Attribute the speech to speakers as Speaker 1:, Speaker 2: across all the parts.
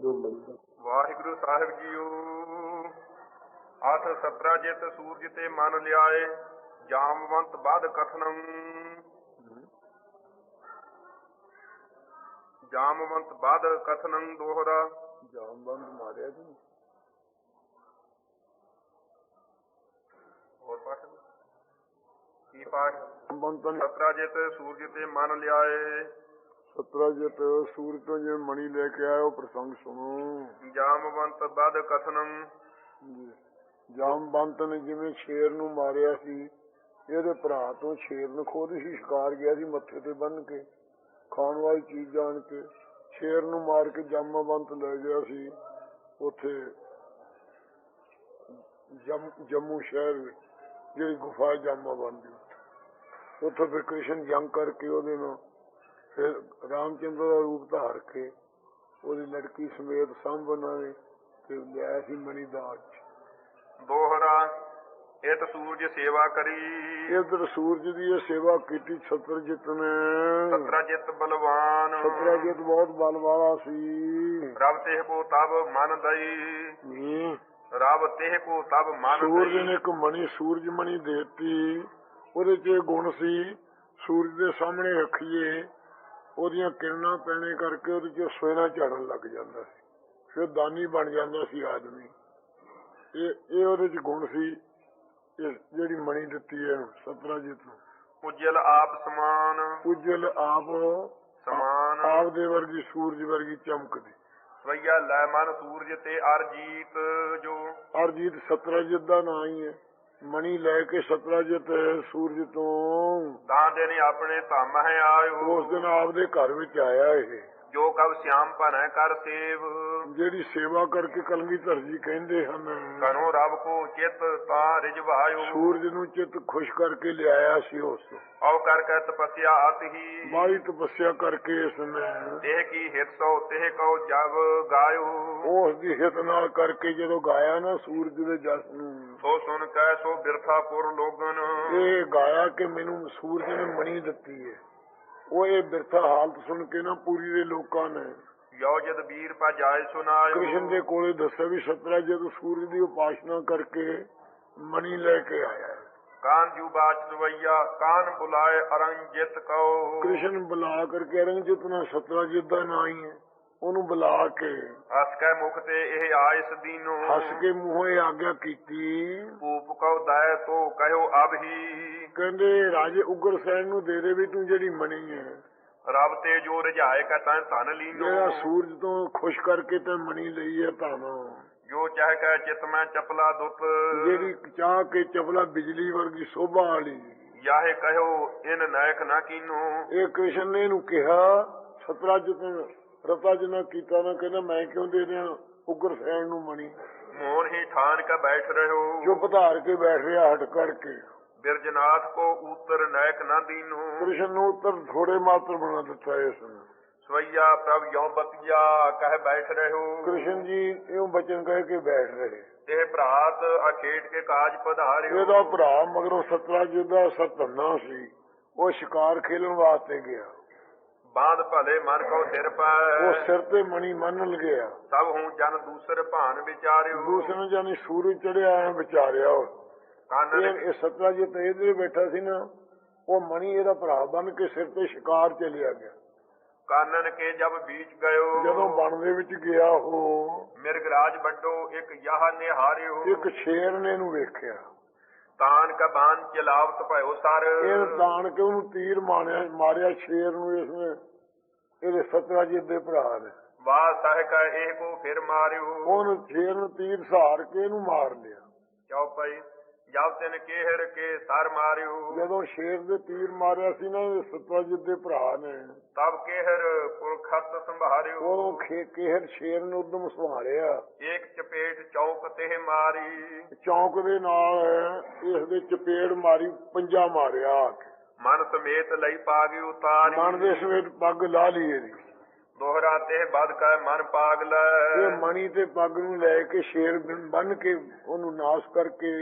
Speaker 1: ਵਾਹਿਗੁਰੂ ਸਾਹਿਬ JIO ਆਠ ਸਤਰਾ ਜਿਤ ਸੂਰਜ ਤੇ ਮਨ ਲਿਆਏ ਜਾਮਵੰਤ ਬਾਦ ਕਥਨੰ। ਜਾਮਵੰਤ ਬਾਦ ਕਥਨੰ ਦੋਹਰਾ।
Speaker 2: ਜਾਮਬੰਦ ਮਾਰਿਆ ਜੀ
Speaker 1: ਹੋਰ ਪਾਠ? ਕੀ ਪਾਠ?
Speaker 2: ਬੰਤਨ
Speaker 1: ਸਤਰਾ ਜਿਤ ਸੂਰਜ ਤੇ ਮਨ ਲਿਆਏ
Speaker 2: ਸਤਰਾਜਤ ਸੂਰਜ ਤੋਂ ਜਿਵੇਂ ਮਣੀ ਲੈ ਕੇ ਆਇਆ ਉਹ ਪ੍ਰਸੰਗ ਸੁਣੋ
Speaker 1: ਜਾਮਵੰਤ ਬਾਦ ਕਥਨੰ
Speaker 2: ਜੀ। ਜਾਮਬੰਤ ਨੇ ਜਿਵੇਂ ਸ਼ੇਰ ਨੂੰ ਮਾਰਿਆ ਸੀ ਇਹਦੇ ਭਰਾ ਤੋਂ ਸ਼ੇਰ ਨੂੰ ਖੁਦ ਹੀ ਸ਼ਿਕਾਰ ਗਿਆ ਸੀ ਮੱਥੇ ਤੇ ਬੰਨ ਕੇ ਖਾਣ ਵਾਲੀ ਚੀਜ਼ ਜਾਣ ਕੇ ਸ਼ੇਰ ਨੂੰ ਮਾਰ ਕੇ ਜਾਮਬੰਤ ਲੈ ਗਿਆ ਸੀ ਉੱਥੇ ਜੰਮ- ਸ਼ਹਿਰ ਜਿਹੜੀ ਗੁਫਾ ਜਾਮਬੰਦ ਦੀ ਉੱਥੇ। ਉੱਥੋਂ ਫਿਰ ਕ੍ਰਿਸ਼ਨ ਜੰਗ ਕਰਕੇ ਉਹਦੇ ਨਾਲ ਫਿਰ ਰਾਮਚੰਦਰ ਦਾ ਰੂਪ ਧਾਰ ਕੇ ਉਹਦੀ ਲੜਕੀ ਸਮੇਤ ਸੰਭਨਾ ਨੇ ਤੇ ਲਿਆ ਸੀ ਮਣੀ ਦਾਜ।
Speaker 1: ਦੋਹਰਾ ਇਤ ਸੂਰਜ ਸੇਵਾ ਕਰੀ।
Speaker 2: ਇਧਰ ਸੂਰਜ ਦੀ ਇਹ ਸੇਵਾ ਕੀਤੀ ਸਤਰਜਿਤ ਨੇ।
Speaker 1: ਸਤਰਾ ਜਿਤ ਬਲਵਾਨ।
Speaker 2: ਸਤਰਜਿਤ ਬਹੁਤ ਬਲ ਵਾਲਾ ਸੀ।
Speaker 1: ਰਬ ਤੇ ਕੋ ਤਬ ਮਨ ਦਈ। ਰਬ ਤੇ ਕੋ ਤਬ ਮਨ
Speaker 2: ਸੂਰਜ ਨੇ ਇੱਕ ਮਣੀ ਸੂਰਜ ਮਣੀ ਦੇਤੀ। ਉਹਦੇ 'ਚ ਇਹ ਗੁਣ ਸੀ ਸੂਰਜ ਦੇ ਸਾਹਮਣੇ ਰੱਖੀਏ। ਉਹਦੀਆਂ ਕਿਰਨਾਂ ਪੈਣੇ ਕਰਕੇ ਉਹਦੇ 'ਚ ਸਵੇਰਾ ਝੜਨ ਲੱਗ ਜਾਂਦਾ ਸੀ। ਫਿਰ ਦਾਨੀ ਬਣ ਜਾਂਦਾ ਸੀ ਆਦਮੀ। ਇਹ ਇਹ ਉਹਦੇ 'ਚ ਗੁਣ ਸੀ। ਇਹ ਜਿਹੜੀ ਮਣੀ ਦਿੱਤੀ ਹੈ ਸਤਰਾਜਿਤ ਨੂੰ।
Speaker 1: ਉਜਲ ਆਪ ਸਮਾਨ।
Speaker 2: ਉਜਲ ਆਪ
Speaker 1: ਸਮਾਨ।
Speaker 2: ਆਪ ਦੇ ਵਰਗੀ ਸੂਰਜ ਵਰਗੀ ਚਮਕਦੀ।
Speaker 1: ਸਵਈਆ ਲੈ ਮਨ ਸੂਰਜ ਤੇ ਅਰਜੀਤ ਜੋ।
Speaker 2: ਅਰਜੀਤ ਸਤਰਾਜਿਤ ਦਾ ਨਾਂ ਹੀ ਹੈ। ਮਣੀ ਲੈ ਕੇ ਸਤਰਾਜਿਤ ਸੂਰਜ ਤੋਂ।
Speaker 1: ਤਾਂ ਦੇ ਨੇ ਆਪਣੇ ਧੰਮ ਹੈ ਆਇਓ।
Speaker 2: ਉਸ ਦਿਨ ਆਪਦੇ ਘਰ ਵਿੱਚ ਆਇਆ ਇਹ।
Speaker 1: ਜੋ ਕਬ ਸਿਆਮ ਭਨੈ ਕਰ ਸੇਵ।
Speaker 2: ਜਿਹੜੀ ਸੇਵਾ ਕਰਕੇ ਕਲਗੀਧਰ ਜੀ ਕਹਿੰਦੇ ਹਨ।
Speaker 1: ਕਨੋ ਰਬ ਕੋ ਚਿਤ ਤਾਂ ਰਿਜਵਾਇਓ।
Speaker 2: ਸੂਰਜ ਨੂੰ ਚਿੱਤ ਖੁਸ਼ ਕਰਕੇ ਲਿਆਇਆ ਸੀ ਉਸ। ਤੋਂ
Speaker 1: ਔ ਕਰ ਕਰ ਤਪਸਿਆ ਅਤ ਹੀ।
Speaker 2: ਬਾਈ ਤਪੱਸਿਆ ਕਰਕੇ ਇਸ ਨੇ।
Speaker 1: ਦੇਹ ਕੀ ਹਿਤ ਸੋ ਤੇਹ ਕਉ ਜਬ ਗਾਇਓ।
Speaker 2: ਉਸ ਦੀ ਹਿਤ ਨਾਲ ਕਰਕੇ ਜਦੋਂ ਗਾਇਆ ਨਾ ਸੂਰਜ ਦੇ ਜਸ ਨੂੰ
Speaker 1: ਸੋ ਸੁਨ ਕੈ ਸੋ ਬਿਰਥਾ ਪੁਰ ਲੋਗਨ।
Speaker 2: ਇਹ ਗਾਇਆ ਕਿ ਮੈਨੂੰ ਸੂਰਜ ਨੇ ਮਣੀ ਦਿੱਤੀ ਹੈ ਉਹ ਇਹ ਬਿਰਥਾ ਹਾਲਤ ਸੁਣ ਕੇ ਨਾ ਪੂਰੀ ਦੇ ਲੋਕਾਂ ਨੇ।
Speaker 1: ਯੋ ਜਦ ਵੀਰ ਪਾ ਜਾਏ ਸੁਨਾਇਓ।
Speaker 2: ਕ੍ਰਿਸ਼ਨ ਦੇ ਕੋਲੇ ਦੱਸਿਆ ਵੀ ਸਤਰਾ ਜਦੋਂ ਸੂਰਜ ਦੀ ਉਪਾਸਨਾ ਕਰਕੇ ਮਣੀ ਲੈ ਕੇ ਆਇਆ।
Speaker 1: ਕਾਨ ਜੂ ਬਾਚ ਸਵਈਆ ਕਾਨ ਬੁਲਾਏ ਅਰੰਜਿਤ ਕਉ।
Speaker 2: ਕ੍ਰਿਸ਼ਨ ਬੁਲਾ ਕਰਕੇ ਰੰਜਿਤ ਨਾਲ ਸਤਰਾ ਜਿੱਦਾ ਨਾ ਹੀ ਹੈ। ਉਹਨੂੰ ਬੁਲਾ ਕੇ
Speaker 1: ਹਸ ਕੈ ਮੁਖ ਤੇ ਇਹ ਆਇਸ ਦੀਨੋ।
Speaker 2: ਹੱਸ ਕੇ ਮੂੰਹੋਂ ਆਗਿਆ ਕੀਤੀ।
Speaker 1: ਭੂਪ ਕਉ ਦਇ ਤੋ ਕਹਿਓ ਅਬ ਹੀ
Speaker 2: ਕਹਿੰਦੇ ਰਾਜੇ ਉਗਰ ਸੈਨ ਨੂੰ ਦੇ ਦੇ ਵੀ ਤੂੰ ਜਿਹੜੀ ਮਣੀ ਹੈ।
Speaker 1: ਰਬ ਤੇ ਜੋ ਰਜਾਏ ਕਾ ਤਨ ਧਨ ਲੀਨੋ।
Speaker 2: ਜਿਹੜਾ ਸੂਰਜ ਤੋਂ ਖੁਸ਼ ਕਰਕੇ ਤੇ ਮਣੀ ਲਈ ਹੈ ਭਾਵਾਂ।
Speaker 1: ਜੋ ਚਾਹ ਕੈ ਚਿਤ ਮੈਂ ਚਪਲਾ ਦੁੱਤ।
Speaker 2: ਜਿਹੜੀ ਚਾਹ ਕੇ ਚਪਲਾ ਬਿਜਲੀ ਵਰਗੀ ਸੋਭਾ ਵਾਲੀ।
Speaker 1: ਯਾਹੇ ਕਹਿਓ ਇਨ ਨਾਇਕ ਨਾ ਕੀਨੋ।
Speaker 2: ਇਹ ਕ੍ਰਿਸ਼ਨ ਨੇ ਇਹਨੂੰ ਕਿਹਾ ਸਤਰਾਜਿਤ ਰਤਾ ਜਨਾ ਕੀਤਾ ਨਾ ਕਹਿੰਦਾ ਮੈਂ ਕਿਉਂ ਦੇ ਦਿਆਂ? ਉਗਰ ਸੈਨ ਨੂੰ ਮਣੀ।
Speaker 1: ਮੋਹਨ ਹੀ ਠਾਨ ਕਾ ਬੈਠ ਰਹੋ।
Speaker 2: ਚੁੱਪ ਧਾਰ ਕੇ ਬੈਠ ਰਿਹਾ ਹਟ ਕਰਕੇ।
Speaker 1: ਬਿਰਜਨਾਥ ਕੋ ਉਤਰ ਨਾਇਕ ਨਾ ਦੀਨੋ।
Speaker 2: ਕ੍ਰਿਸ਼ਨ ਨੂੰ ਉੱਤਰ ਥੋੜੇ ਮਾਤਰ ਬਣਾ ਦਿੱਤਾ ਇਸ ਨੇ।
Speaker 1: ਸਵਈਆ ਪ੍ਰਭ ਯਉ ਬਤਿਆ ਕਹਿ ਬੈਠ ਰਹੋ।
Speaker 2: ਕ੍ਰਿਸ਼ਨ ਜੀ ਇਹੋ ਬਚਨ ਕਹਿ ਕੇ ਬੈਠ ਰਹੇ।
Speaker 1: ਤੇ ਭਰਾਤ ਅਖੇਟ ਕੇ ਕਾਜ ਪਧਾਰਿਓ।
Speaker 2: ਇਹਦਾ ਭਰਾ ਮਗਰੋਂ ਸਤਰਾਜਿਤ ਦਾ ਸਤਨਾ ਸੀ। ਉਹ ਸ਼ਿਕਾਰ ਖੇਲਣ ਵਾਸਤੇ ਗਿਆ।
Speaker 1: ਬਾਂਧ ਭਲੇ ਮਨ ਕੋ ਸਿਰ
Speaker 2: ਉਹ
Speaker 1: ਪੈ
Speaker 2: ਸਿਰ ਤੇ ਮਣੀ ਮੰਨ ਲਗਿਆ।
Speaker 1: ਸਭ ਹੂੰ ਜਨ ਦੂਸਰ ਭਾਨ ਵਿਚਾਰਿਓ।
Speaker 2: ਦੂਸਰੇ ਜਾਨੀ ਸੂਰਜ ਚੜਿਆ ਐ ਵਿਚਾਰਿਆ ਉਹ।
Speaker 1: ਕਾਨਨ
Speaker 2: ਇਹ ਇਹ ਸਤਰਾਜਿਤ ਇਹਦੇ ਬੈਠਾ ਸੀ ਨਾ ਉਹ ਮਣੀ ਇਹਦਾ ਭਰਾ ਬਣ ਕੇ ਸਿਰ ਤੇ ਸ਼ਿਕਾਰ ਚਲਿਆ ਗਿਆ।
Speaker 1: ਕਾਨਨ ਕੇ ਜਬ ਬੀਚ ਗਇਓ।
Speaker 2: ਜਦੋਂ ਬਣ ਦੇ ਵਿੱਚ ਗਿਆ ਉਹ
Speaker 1: ਮਿਰਗਰਾਜ ਵੱਡੋ ਇੱਕ ਯਹ ਨਿਹਾਰਿਓ।
Speaker 2: ਇੱਕ ਸ਼ੇਰ ਨੇ ਇਹਨੂੰ ਵੇਖਿਆ।
Speaker 1: ਤਾਨ ਕਾ ਬਾਨ ਚਲਾਵਤ ਭਇਓ ਸਰ।
Speaker 2: ਇਹ ਤਾਣ ਕੇ ਉਹਨੂੰ ਤੀਰ ਮਾਰਿਆ ਮਾਰਿਆ ਸ਼ੇਰ ਨੂੰ ਇਸਨੇ ਇਹਦੇ ਸਤਰਾਜਿਤ ਦੇ ਭਰਾ ਨੇ।
Speaker 1: ਵਾਹ ਸਹਿ ਕਾ ਇਹ ਕੋ ਫਿਰ ਮਾਰਿਓ।
Speaker 2: ਉਹਨੂੰ ਸ਼ੇਰ ਨੂੰ ਤੀਰ ਸਹਾਰ ਕੇ ਇਹਨੂੰ ਮਾਰ ਲਿਆ।
Speaker 1: ਚੌਪਈ ਜਬ ਤਿਨ ਕੇਹਰ ਕੇ ਸਰ ਮਾਰਿਓ।
Speaker 2: ਜਦੋਂ ਸ਼ੇਰ ਦੇ ਤੀਰ ਮਾਰਿਆ ਸੀ ਨਾ ਇਹ ਸਤਰਾਜਿਤ ਦੇ ਭਰਾ ਨੇ।
Speaker 1: ਤਬ ਕੇਹਰ ਪੁਰਖਤ ਸੰਭਾਰਿਓ।
Speaker 2: ਖੇ ਕੇਹਰ ਸ਼ੇਰ ਨੂੰ ਉਦਮ ਸੰਭਾਲਿਆ।
Speaker 1: ਇੱਕ ਚਪੇਟ ਚੌਕ ਤੇ ਮਾਰੀ।
Speaker 2: ਚੌਂਕ ਦੇ ਨਾਲ ਇਸ ਦੇ ਚਪੇੜ ਮਾਰੀ ਪੰਜਾ ਮਾਰਿਆ ਆ ਕੇ।
Speaker 1: ਮਨ ਸਮੇਤ ਲਈ ਪਾਗੀ ਉਤਾਰੀ
Speaker 2: ਮਨ ਦੇ ਸਮੇਤ ਪੱਗ ਲਾ ਲਈ ਇਹਦੀ
Speaker 1: ਦੋਹਰਾ ਤੇ ਬਦ ਕੈ ਮਨ ਪਾਗਲ
Speaker 2: ਇਹ ਮਣੀ ਤੇ ਪੱਗ ਨੂੰ ਲੈ ਕੇ ਸ਼ੇਰ ਬੰਨ ਕੇ ਉਹਨੂੰ ਨਾਸ਼ ਕਰਕੇ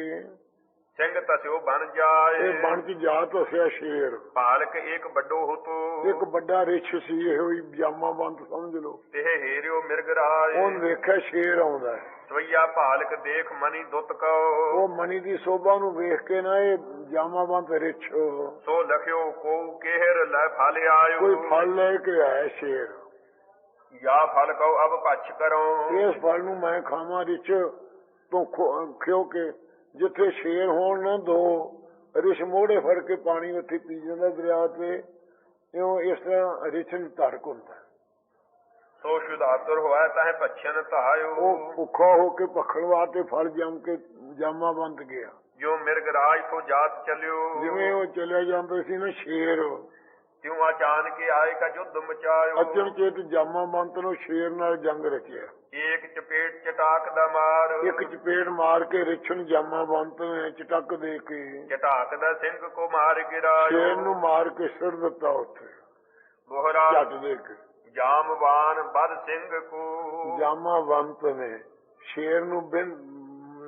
Speaker 1: ਸਿੰਘ ਤਸਿਓ ਬਨ ਜਾਏ।
Speaker 2: ਇਹ ਬਣ ਚ ਜਾਤ ਹਸਿਆ ਸ਼ੇਰ।
Speaker 1: ਪਾਲਕ ਏਕ ਵੱਡੋ ਹੁਤੋ।
Speaker 2: ਇੱਕ ਵੱਡਾ ਰਿਛ ਸੀ ਇਹੋ ਹੀ ਜਾਮਾ ਬੰਦ ਸਮਝ ਲਓ।
Speaker 1: ਤੇ ਹੇਰਿਓ ਮਿਰਗ ਰਾਏ।
Speaker 2: ਉਹਨ ਵੇਖਿਆ ਸ਼ੇਰ ਆਉਂਦਾ
Speaker 1: ਸਵਈਆ ਭਾਲਕ ਦੇਖ ਮਨੀ ਦੁੱਤ ਕਉ।
Speaker 2: ਉਹ ਮਣੀ ਦੀ ਸੋਭਾ ਨੂੰ ਵੇਖ ਕੇ ਨਾ ਇਹ ਜਾਮਾ ਬੰਦ ਰਿਛ।
Speaker 1: ਸੋ ਲਖਿਓ ਕੋ ਕੇਹਰ ਲੈ ਫਲ ਆਇਓ।
Speaker 2: ਕੋਈ ਫਲ ਲੈ ਕੇ ਆਇਆ ਸ਼ੇਰ।
Speaker 1: ਯਾ ਫਲ ਕਉ ਅਬ ਪਛ ਕਰੋ
Speaker 2: ਇਸ ਫਲ ਨੂੰ ਮੈਂ ਖਾਵਾਂ ਰਿਛ। ਤੋਂ ਖਿਓ ਕੇ। ਜਿੱਥੇ ਸ਼ੇਰ ਹੋਣ ਨਾ ਦੋ ਰਿਛ ਮੋੜੇ ਫੜ ਕੇ ਪਾਣੀ ਉੱਥੇ ਪੀ ਜਾਂਦਾ ਦਰਿਆ ਤੇ ਇਉਂ ਇਸ ਤਰ੍ਹਾਂ ਰਿਛ ਨੂੰ ਧੜਕ ਹੁੰਦਾ ਹੈ।
Speaker 1: ਸੋ ਸ਼ੁਦਾਤਰ ਹੋਇਆ ਤਾਹੇ ਪਛਨ ਧਾਇਓ।
Speaker 2: ਉਹ ਭੁੱਖਾ ਹੋ ਕੇ ਭਖਣ ਵਾਸਤੇ ਫਲ ਜੰਮ ਕੇ ਜਾਮਾ ਬੰਦ ਗਿਆ।
Speaker 1: ਜੋ ਮਿਰਗ ਰਾਜ ਤੋਂ ਜਾਤ ਚਲਿਓ।
Speaker 2: ਜਿਵੇਂ ਉਹ ਚਲਿਆ ਜਾਂਦਾ ਸੀ ਨਾ ਸ਼ੇਰ
Speaker 1: ਤਿਉ ਅਚਾਨਕ ਆਏ ਕਾ ਜੁਧ ਮਚਾਇਓ।
Speaker 2: ਅਚਨ ਚੇਤ ਜਾਮਾ ਬੰਤ ਨੂੰ ਸ਼ੇਰ ਨਾਲ ਜੰਗ ਰਚਿਆ
Speaker 1: ਏਕ ਚਪੇਟ ਚਟਾਕ ਦਾ ਮਾਰ।
Speaker 2: ਇੱਕ ਚਪੇੜ ਮਾਰ ਕੇ ਰਿਛਣ ਜਾਮਾ ਬੰਤ ਨੇ ਚਟਕ ਦੇ ਕੇ।
Speaker 1: ਚਟਾਕ ਦਾ ਸਿੰਘ ਕੋ ਮਾਰ ਗਿਰਾਇਓ।
Speaker 2: ਸ਼ੇਰ ਨੂੰ ਮਾਰ ਕੇ ਸਿਰ ਦਿੱਤਾ ਉੱਥੇ।
Speaker 1: ਬੋਹਰਾ
Speaker 2: ਝੱਟ ਦੇ ਕੇ।
Speaker 1: ਜਾਮਵਾਨ ਬਦ ਸਿੰਘ ਕੋ।
Speaker 2: ਜਾਮਾ ਬੰਤ ਨੇ ਸ਼ੇਰ ਨੂੰ ਬਿਨ